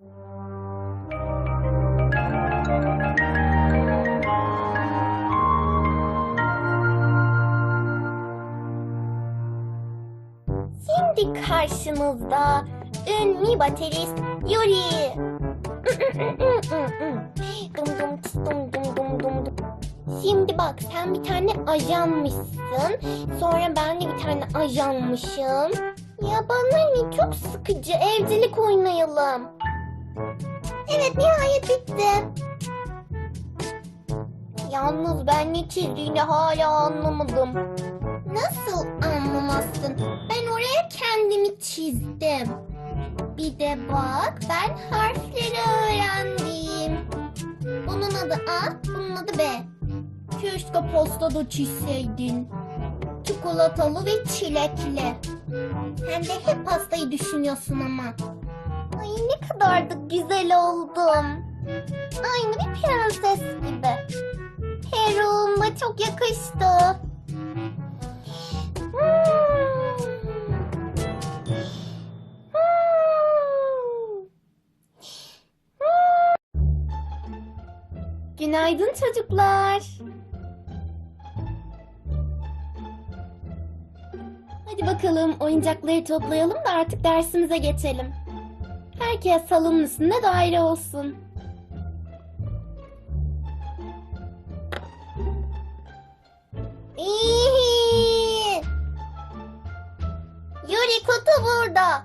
Şimdi karşınızda ünlü baterist Yuri. dum dum dum dum dum dum dum. Şimdi bak sen bir tane ajanmışsın. Sonra ben de bir tane ajanmışım. Ya bana ne çok sıkıcı. Evcilik oynayalım. Evet nihayet bitti. Yalnız ben ne çizdiğini hala anlamadım. Nasıl anlamazsın? Ben oraya kendimi çizdim. Bir de bak ben harfleri öğrendim. Bunun adı A, bunun adı B. Keşke posta da çizseydin. Çikolatalı ve çilekli. Sen de hep pastayı düşünüyorsun ama. Ay ne kadar da güzel oldum. Aynı bir prenses gibi. Peruğuma çok yakıştı. Günaydın çocuklar. Hadi bakalım oyuncakları toplayalım da artık dersimize geçelim. Herkes salonun üstünde daire olsun. Yuri kutu burada.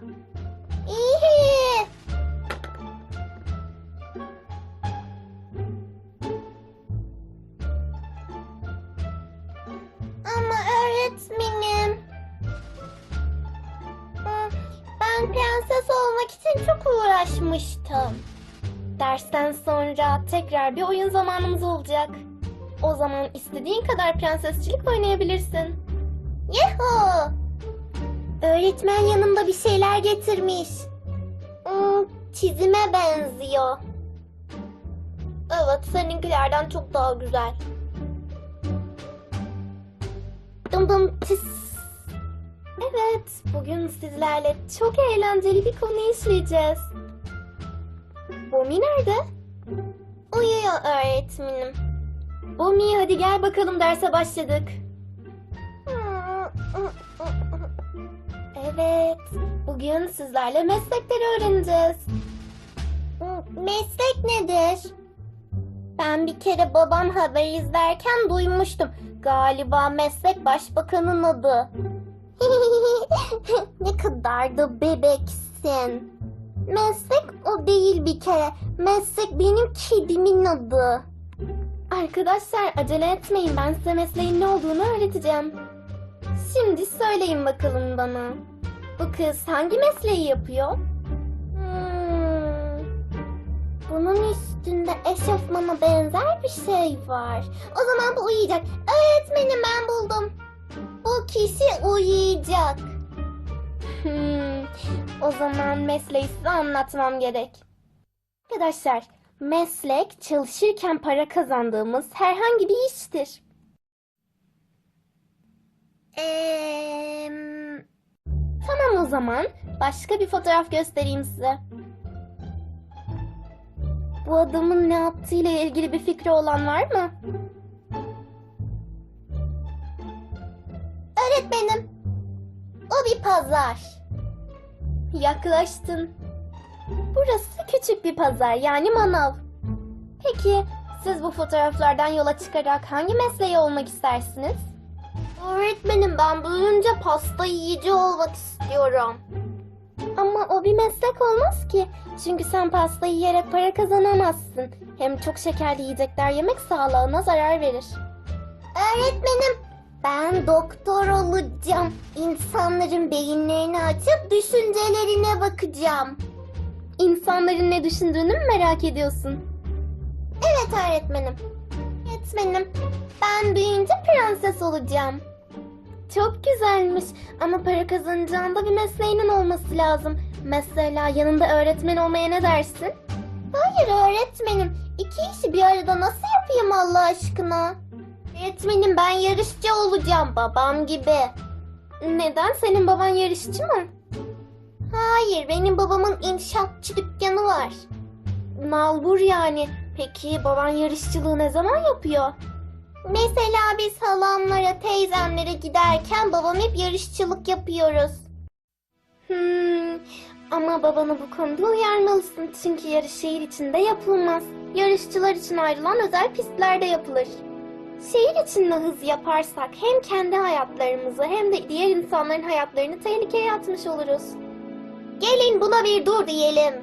Ben prenses olmak için çok uğraşmıştım. Dersten sonra tekrar bir oyun zamanımız olacak. O zaman istediğin kadar prensesçilik oynayabilirsin. Yuhu! Öğretmen yanımda bir şeyler getirmiş. Hmm, çizime benziyor. Evet, seninkilerden çok daha güzel. Dım dım tıs. Evet, bugün sizlerle çok eğlenceli bir konu işleyeceğiz. Bumi nerede? Uyuyor öğretmenim. Bumi hadi gel bakalım derse başladık. Evet, bugün sizlerle meslekleri öğreneceğiz. Meslek nedir? Ben bir kere babam haber izlerken duymuştum. Galiba meslek başbakanın adı. ne kadar da bebeksin. Meslek o değil bir kere. Meslek benim kedimin adı. Arkadaşlar acele etmeyin. Ben size mesleğin ne olduğunu öğreteceğim. Şimdi söyleyin bakalım bana. Bu kız hangi mesleği yapıyor? Hmm. Bunun üstünde eşofmana benzer bir şey var. O zaman bu uyuyacak. Öğretmenim ben buldum. Bu kişi uyuyacak. Hmm. O zaman mesleği size anlatmam gerek. Arkadaşlar, meslek çalışırken para kazandığımız herhangi bir iştir. Eee... Tamam o zaman. Başka bir fotoğraf göstereyim size. Bu adamın ne yaptığıyla ilgili bir fikri olan var mı? Öğretmenim. O bir pazar. Yaklaştın. Burası küçük bir pazar yani manav. Peki siz bu fotoğraflardan yola çıkarak hangi mesleği olmak istersiniz? Öğretmenim ben büyüyünce pasta yiyici olmak istiyorum. Ama o bir meslek olmaz ki. Çünkü sen pasta yiyerek para kazanamazsın. Hem çok şekerli yiyecekler yemek sağlığına zarar verir. Öğretmenim ben doktor olacağım. İnsanların beyinlerini açıp düşüncelerine bakacağım. İnsanların ne düşündüğünü mü merak ediyorsun? Evet öğretmenim. Öğretmenim ben büyüyünce prenses olacağım. Çok güzelmiş ama para kazanacağında bir mesleğinin olması lazım. Mesela yanında öğretmen olmaya ne dersin? Hayır öğretmenim. İki işi bir arada nasıl yapayım Allah aşkına? Öğretmenim ben yarışçı olacağım babam gibi. Neden? Senin baban yarışçı mı? Hayır, benim babamın inşaatçı dükkanı var. Nalbur yani. Peki baban yarışçılığı ne zaman yapıyor? Mesela biz halamlara, teyzemlere giderken babam hep yarışçılık yapıyoruz. Hmm, ama babanı bu konuda uyarmalısın çünkü yarış şehir içinde yapılmaz. Yarışçılar için ayrılan özel pistlerde yapılır. Şehir içinde hız yaparsak hem kendi hayatlarımızı hem de diğer insanların hayatlarını tehlikeye atmış oluruz. Gelin buna bir dur diyelim.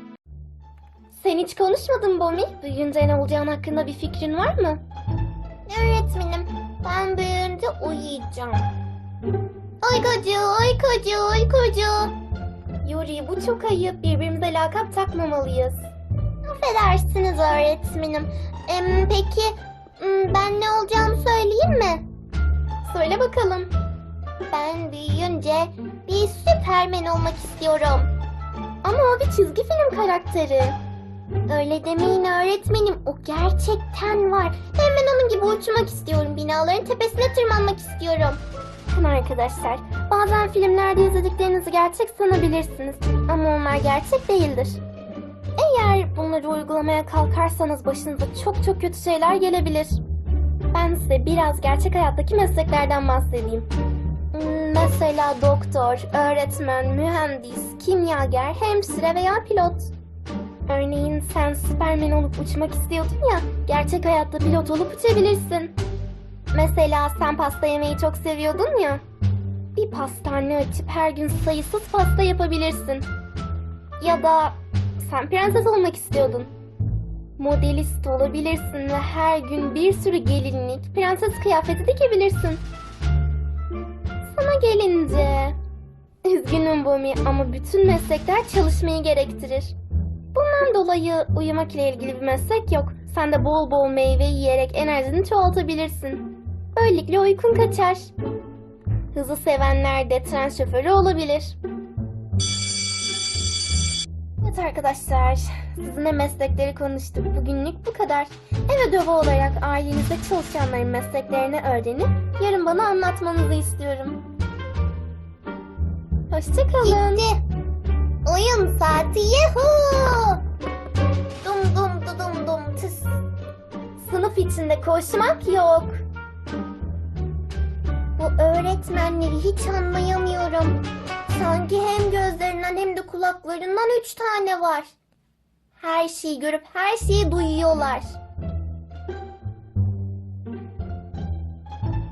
Sen hiç konuşmadın Bomi. Büyüyünce ne olacağın hakkında bir fikrin var mı? Öğretmenim, ben büyüyünce uyuyacağım. Uykucu, uykucu, uykucu. Yuri bu çok ayıp. Birbirimize lakap takmamalıyız. Affedersiniz öğretmenim. Em, peki ben ne olacağımı söyleyeyim mi? Söyle bakalım. Ben büyüyünce bir süpermen olmak istiyorum. Ama o bir çizgi film karakteri. Öyle demeyin öğretmenim. O gerçekten var. Hem ben onun gibi uçmak istiyorum. Binaların tepesine tırmanmak istiyorum. Bakın arkadaşlar. Bazen filmlerde izlediklerinizi gerçek sanabilirsiniz. Ama onlar gerçek değildir. Eğer bunları uygulamaya kalkarsanız başınıza çok çok kötü şeyler gelebilir. Ben size biraz gerçek hayattaki mesleklerden bahsedeyim. Mesela doktor, öğretmen, mühendis, kimyager, hemşire veya pilot. Örneğin sen Süpermen olup uçmak istiyordun ya, gerçek hayatta pilot olup uçabilirsin. Mesela sen pasta yemeyi çok seviyordun ya, bir pastane açıp her gün sayısız pasta yapabilirsin. Ya da sen prenses olmak istiyordun. Modelist olabilirsin ve her gün bir sürü gelinlik, prenses kıyafeti dikebilirsin. Sana gelince... Üzgünüm Bumi ama bütün meslekler çalışmayı gerektirir. Bundan dolayı uyumak ile ilgili bir meslek yok. Sen de bol bol meyve yiyerek enerjini çoğaltabilirsin. Böylelikle uykun kaçar. Hızı sevenler de tren şoförü olabilir. Evet arkadaşlar, sizinle meslekleri konuştuk. Bugünlük bu kadar. Ev ödevi olarak ailenizde çalışanların mesleklerini öğrenip yarın bana anlatmanızı istiyorum. Hoşçakalın. Gitti. Oyun saati yuhu. Dum dum du dum dum tıs. Sınıf içinde koşmak yok. Bu öğretmenleri hiç anlayamıyorum. Sanki hem gözlerinden hem de kulaklarından üç tane var. Her şeyi görüp her şeyi duyuyorlar.